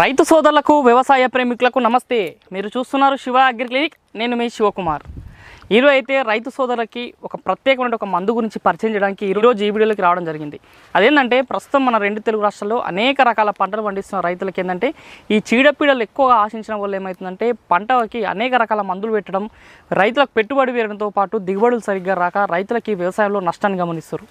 రైతు సోదరులకు వ్యవసాయ ప్రేమికులకు నమస్తే. మీరు చూస్తున్నారు శివ అగ్రి క్లినిక్. నేను మీ శివకుమార్. ఈరోజు అయితే రైతు సోదరులకి ఒక ప్రత్యేకమైన ఒక మందు గురించి పరిచయం చేయడానికి ఈరోజు ఈ వీడియోలోకి రావడం జరిగింది. అదేంటంటే ప్రస్తుతం మన రెండు తెలుగు రాష్ట్రాల్లో అనేక రకాల పంటలు పండిస్తున్న రైతులకి ఏంటంటే ఈ చీడపీడలు ఎక్కువగా ఆశించడం వల్ల ఏమవుతుందంటే పంటకి అనేక రకాల మందులు పెట్టడం రైతులకు పెట్టుబడి వేయడంతో పాటు దిగుబడులు సరిగ్గా రాక రైతులకి వ్యవసాయంలో నష్టాన్ని గమనిస్తారు.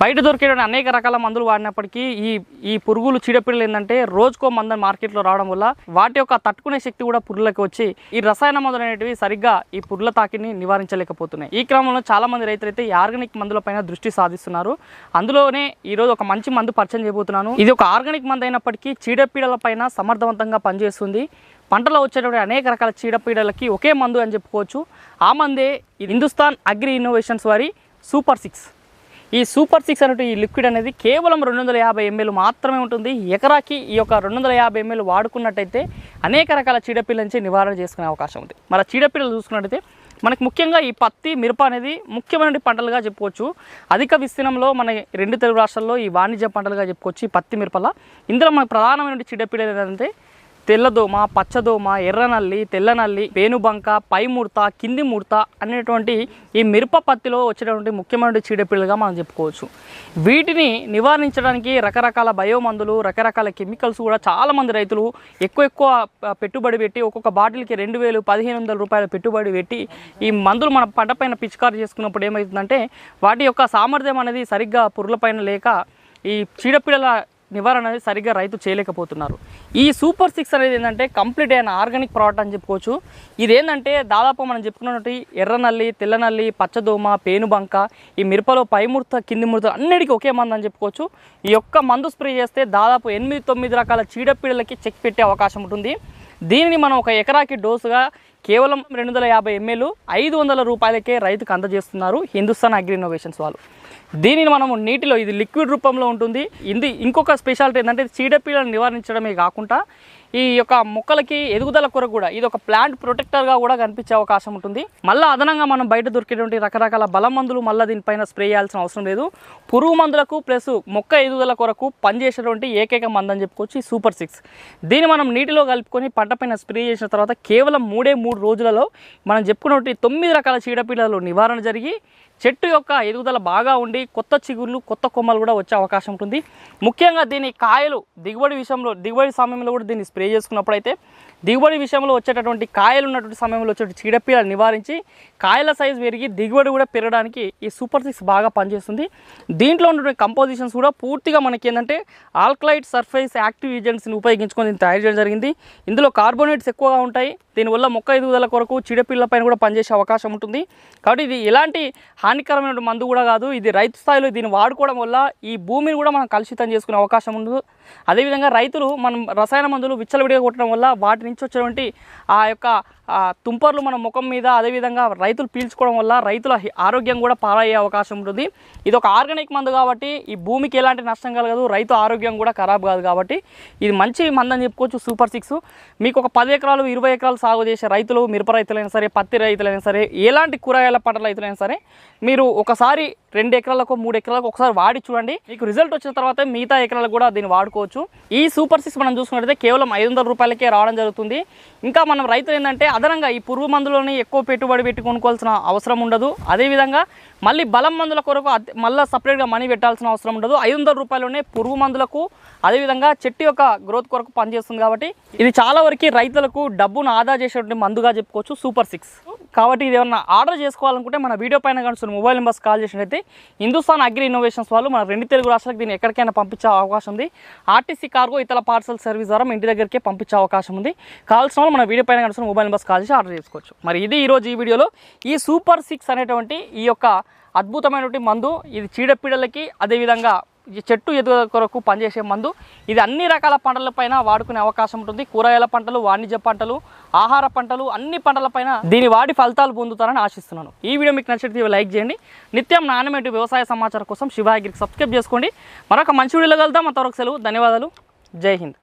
బయట దొరికేటువంటి అనేక రకాల మందులు వాడినప్పటికీ ఈ ఈ పురుగులు చీడపీడలు ఏంటంటే రోజుకో మందని మార్కెట్లో రావడం వల్ల వాటి యొక్క తట్టుకునే శక్తి కూడా పురుగులకు వచ్చి ఈ రసాయన మందులు అనేటివి సరిగ్గా ఈ పురుగుల తాకిని నివారించలేకపోతున్నాయి. ఈ క్రమంలో చాలా మంది రైతులు అయితే ఈ ఆర్గానిక్ మందులపైన దృష్టి సాధిస్తున్నారు. అందులోనే ఈరోజు ఒక మంచి మందు పరిచయం చేయబోతున్నాను. ఇది ఒక ఆర్గానిక్ మందు అయినప్పటికీ చీడపీడల పైన సమర్థవంతంగా పనిచేస్తుంది. పంటలో వచ్చేటువంటి అనేక రకాల చీడపీడలకి ఒకే మందు అని చెప్పుకోవచ్చు. ఆ మందే హిందుస్థాన్ అగ్రి ఇన్నోవేషన్స్ వారి సూపర్ సిక్స్. ఈ సూపర్ సిక్స్ అనేటువంటి ఈ లిక్విడ్ అనేది కేవలం రెండు వందల యాభై ఎంఎల్ మాత్రమే ఉంటుంది. ఎకరాకి ఈ యొక్క రెండు వందల యాభై ఎంఎల్ వాడుకున్నట్టయితే అనేక రకాల చీడపిల్ల నుంచి నివారణ చేసుకునే అవకాశం ఉంది. మరి చీడపిల్లలు చూసుకున్నట్టయితే మనకి ముఖ్యంగా ఈ పత్తి మిరప అనేది ముఖ్యమైన పంటలుగా చెప్పుకోవచ్చు. అధిక విస్తీర్ణంలో మన రెండు తెలుగు రాష్ట్రాల్లో ఈ వాణిజ్య పంటలుగా చెప్పుకోవచ్చు. ఈ పత్తి మిరపల ఇందులో మనకు ప్రధానమైన చీడపీడలు ఏంటంటే తెల్లదోమ పచ్చదోమ ఎర్రనల్లి తెల్లనల్లి పేనుబంక పై ముడత కింది ముడత అనేటువంటి ఈ మిరప పత్తిలో వచ్చేటువంటి ముఖ్యమైన చీడపీడలుగా మనం చెప్పుకోవచ్చు. వీటిని నివారించడానికి రకరకాల బయోమందులు రకరకాల కెమికల్స్ కూడా చాలామంది రైతులు ఎక్కువ ఎక్కువ పెట్టుబడి పెట్టి ఒక్కొక్క బాటిల్కి రెండు వేలు పదిహేను వందల రూపాయల పెట్టుబడి పెట్టి ఈ మందులు మన పంట పైన పిచికారి చేసుకున్నప్పుడు ఏమవుతుందంటే వాటి యొక్క సామర్థ్యం అనేది సరిగ్గా పురుగులపైన లేక ఈ చీడపీడల నివారణ అనేది సరిగ్గా రైతు చేయలేకపోతున్నారు. ఈ సూపర్ సిక్స్ అనేది ఏంటంటే కంప్లీట్ అయిన ఆర్గానిక్ ప్రోడక్ట్ అని చెప్పుకోవచ్చు. ఇది ఏంటంటే దాదాపు మనం చెప్పుకున్నట్టు ఎర్రనల్లి తెల్లనల్లి పచ్చదోమ పేనుబంక ఈ మిరపలో పైముడత కింది ముడత అన్నిటికీ ఒకే మందు అని చెప్పుకోవచ్చు. ఈ యొక్క మందు స్ప్రే చేస్తే దాదాపు ఎనిమిది తొమ్మిది రకాల చీడపీడలకి చెక్ పెట్టే అవకాశం ఉంటుంది. దీనిని మనం ఒక ఎకరాకి డోసుగా కేవలం రెండు వందల యాభై ఎంఎల్ ఐదు వందల రూపాయలకే రైతుకు అందజేస్తున్నారు హిందుస్థాన్ అగ్రి ఇన్నోవేషన్స్ వాళ్ళు. దీనిని మనము నీటిలో ఇది లిక్విడ్ రూపంలో ఉంటుంది. ఇది ఇంకొక స్పెషాలిటీ ఏంటంటే చీడపీడలను నివారించడమే కాకుండా ఈ యొక్క మొక్కలకి ఎదుగుదల కొరకు కూడా ఇది ఒక ప్లాంట్ ప్రొటెక్టర్గా కూడా కనిపించే అవకాశం ఉంటుంది. మళ్ళీ అదనంగా మనం బయట దొరికేటువంటి రకరకాల బలం మందులు మళ్ళీ దీనిపైన స్ప్రే చేయాల్సిన అవసరం లేదు. పురుగు మందులకు ప్లస్ మొక్క ఎదుగుదల కొరకు పనిచేసేటువంటి ఏకైక మందు అని చెప్పుకోవచ్చు సూపర్ సిక్స్. దీన్ని మనం నీటిలో కలుపుకొని పంటపైన స్ప్రే చేసిన తర్వాత కేవలం మూడే మూడు రోజులలో మనం చెప్పుకున్నటువంటి తొమ్మిది రకాల చీడపీడలు నివారణ జరిగి చెట్టు యొక్క ఎదుగుదల బాగా ఉండి కొత్త చిగుళ్ళు కొత్త కొమ్మలు కూడా వచ్చే అవకాశం ఉంటుంది. ముఖ్యంగా దీని కాయలు దిగుబడి విషయంలో దిగుబడి సమయంలో కూడా దీన్ని స్ప్రే చేసుకున్నప్పుడు అయితే దిగుబడి విషయంలో వచ్చేటటువంటి కాయలు ఉన్నటువంటి సమయంలో వచ్చే చీడపీడలు నివారించి కాయల సైజు పెరిగి దిగుబడి కూడా పెరగడానికి ఈ సూపర్ సిక్స్ బాగా పనిచేస్తుంది. దీంట్లో ఉన్నటువంటి కంపోజిషన్స్ కూడా పూర్తిగా మనకి ఏంటంటే ఆల్కలైట్ సర్ఫేస్ యాక్టివ్ ఏజెంట్స్ని ఉపయోగించుకొని తయారు చేయడం జరిగింది. ఇందులో కార్బోనేట్స్ ఎక్కువగా ఉంటాయి. దీనివల్ల మొక్క ఎదుగుదల కొరకు చీడపీడల పైన కూడా పనిచేసే అవకాశం ఉంటుంది. కాబట్టి ఇది ఎలాంటి హానికరమైన మందు కూడా కాదు. ఇది రైతు స్థాయిలో దీన్ని వాడుకోవడం వల్ల ఈ భూమిని కూడా మనం కలుషితం చేసుకునే అవకాశం ఉండదు అదేవిధంగా రైతులు మనం రసాయన మందులు విచ్చలవిడిగా కొట్టడం వల్ల వాటి నుంచి వచ్చేటువంటి ఆ యొక్క తుంపర్లు మన ముఖం మీద అదేవిధంగా రైతులు పీల్చుకోవడం వల్ల రైతుల ఆరోగ్యం కూడా పాలయ్యే అవకాశం ఉంటుంది. ఇది ఒక ఆర్గానిక్ మందు కాబట్టి ఈ భూమికి ఎలాంటి నష్టం కలగదు రైతు ఆరోగ్యం కూడా ఖరాబ్ కాదు కాబట్టి ఇది మంచి మందు అని చెప్పుకోవచ్చు సూపర్ సిక్స్. మీకు ఒక పది ఎకరాలు ఇరవై ఎకరాలు సాగు చేసే రైతులు మిరప రైతులైనా సరే పత్తి రైతులైనా సరే ఎలాంటి కూరగాయల పంటల రైతులైనా సరే మీరు ఒకసారి రెండు ఎకరాలకు మూడు ఎకరాలకు ఒకసారి వాడి చూడండి. మీకు రిజల్ట్ వచ్చిన తర్వాత మిగతా ఎకరాలకు కూడా దీన్ని వాడుకోవచ్చు. ఈ సూపర్ సిక్స్ మనం చూసుకున్నట్టయితే కేవలం ఐదు వందల రూపాయలకే రావడం జరుగుతుంది. ఇంకా మనం రైతులు ఏంటంటే అదనంగా ఈ పురుగు మందులని ఎక్కువ పెట్టుబడి పెట్టి కొనుక్కోవాల్సిన అవసరం ఉండదు. అదేవిధంగా మళ్ళీ బలం మందుల కొరకు మళ్ళీ సపరేట్గా మనీ పెట్టాల్సిన అవసరం ఉండదు. ఐదు వందల రూపాయలనే పురుగు మందులకు అదేవిధంగా చెట్టు యొక్క గ్రోత్ కొరకు పనిచేస్తుంది కాబట్టి ఇది చాలా వరకు రైతులకు డబ్బును ఆదా చేసేటువంటి మందుగా చెప్పుకోవచ్చు సూపర్ సిక్స్ కాబట్టి ఇది ఏమన్నా ఆర్డర్ చేసుకోవాలనుకుంటే మన వీడియో పైన కానీ మొబైల్ నెంబర్స్ కాల్ చేసినట్టయితే హిందుస్థాన్ అగ్రి ఇన్నోవేషన్స్ వాళ్ళు మన రెండు తెలుగు రాష్ట్రాలకు దీన్ని ఎక్కడికైనా పంపించే అవకాశం ఉంది. ఆర్టీసీ కార్గో ఇతర పార్సల్ సర్వీస్ ద్వారా ఇంటి దగ్గరికే పంపించే అవకాశం ఉంది. కావాల్సిన వాళ్ళు మన వీడియో పైన కానీ మొబైల్ నెంబర్స్ కాల్ చేసి ఆర్డర్ చేసుకోవచ్చు. మరి ఇది ఈరోజు ఈ వీడియోలో ఈ సూపర్ సిక్స్ అనేటువంటి ఈ యొక్క అద్భుతమైనటువంటి మందు ఇది చీడపీడలకి అదేవిధంగా చెట్టు ఎదుగుదల కొరకు పనిచేసే మందు. ఇది అన్ని రకాల పంటలపైన వాడుకునే అవకాశం ఉంటుంది. కూరగాయల పంటలు వాణిజ్య పంటలు ఆహార పంటలు అన్ని పంటలపైన దీని వాడి ఫలితాలు పొందుతారని ఆశిస్తున్నాను. ఈ వీడియో మీకు నచ్చితే లైక్ చేయండి. నిత్యం నాణ్యమైన వ్యవసాయ సమాచారం కోసం శివాగిరికి సబ్స్క్రైబ్ చేసుకోండి. మరొక మంచి వీడియోలో కలుద్దాం. అంతవరకు సెలవు. ధన్యవాదాలు. జై హింద్.